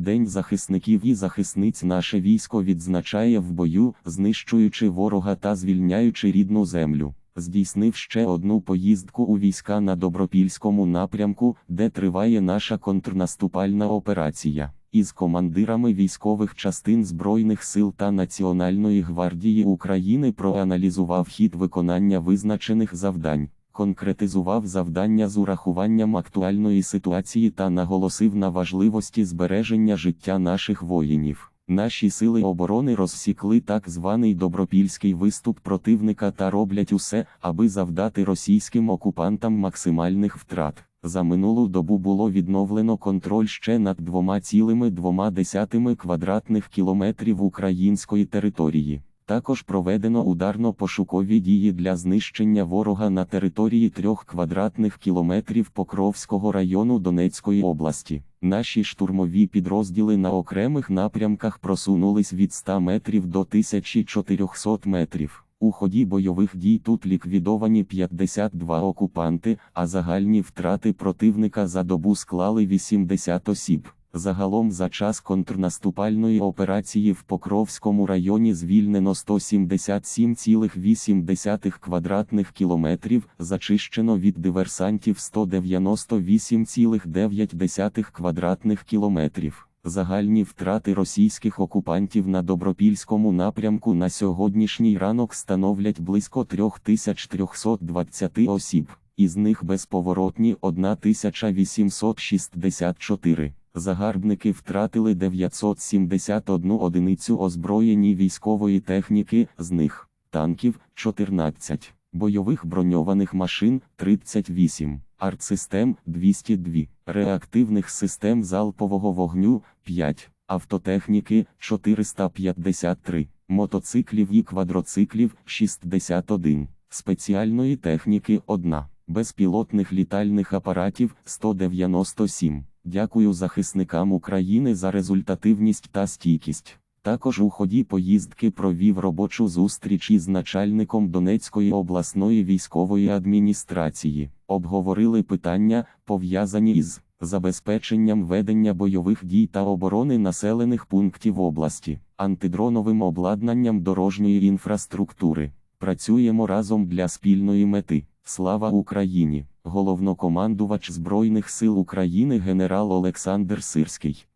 День захисників і захисниць наше військо відзначає в бою, знищуючи ворога та звільняючи рідну землю. Здійснив ще одну поїздку у війська на Добропільському напрямку, де триває наша контрнаступальна операція. Із командирами військових частин Збройних сил та Національної гвардії України проаналізував хід виконання визначених завдань конкретизував завдання з урахуванням актуальної ситуації та наголосив на важливості збереження життя наших воїнів. Наші сили оборони розсікли так званий добропільський виступ противника та роблять усе, аби завдати російським окупантам максимальних втрат. За минулу добу було відновлено контроль ще над 2,2 квадратних кілометрів української території. Також проведено ударно-пошукові дії для знищення ворога на території трьох квадратних кілометрів Покровського району Донецької області. Наші штурмові підрозділи на окремих напрямках просунулись від 100 метрів до 1400 метрів. У ході бойових дій тут ліквідовані 52 окупанти, а загальні втрати противника за добу склали 80 осіб. Загалом за час контрнаступальної операції в Покровському районі звільнено 177,8 квадратних кілометрів, зачищено від диверсантів 198,9 квадратних кілометрів. Загальні втрати російських окупантів на Добропільському напрямку на сьогоднішній ранок становлять близько 3320 осіб, із них безповоротні 1864. Загарбники втратили 971 одиницю озброєні військової техніки, з них танків 14, бойових броньованих машин 38, артсистем 202, реактивних систем залпового вогню 5, автотехніки 453, мотоциклів і квадроциклів 61, спеціальної техніки 1, безпілотних літальних апаратів 197. Дякую захисникам України за результативність та стійкість. Також у ході поїздки провів робочу зустріч із начальником Донецької обласної військової адміністрації. Обговорили питання, пов'язані із забезпеченням ведення бойових дій та оборони населених пунктів області, антидроновим обладнанням дорожньої інфраструктури. Працюємо разом для спільної мети. Слава Україні! Головнокомандувач Збройних сил України генерал Олександр Сирський.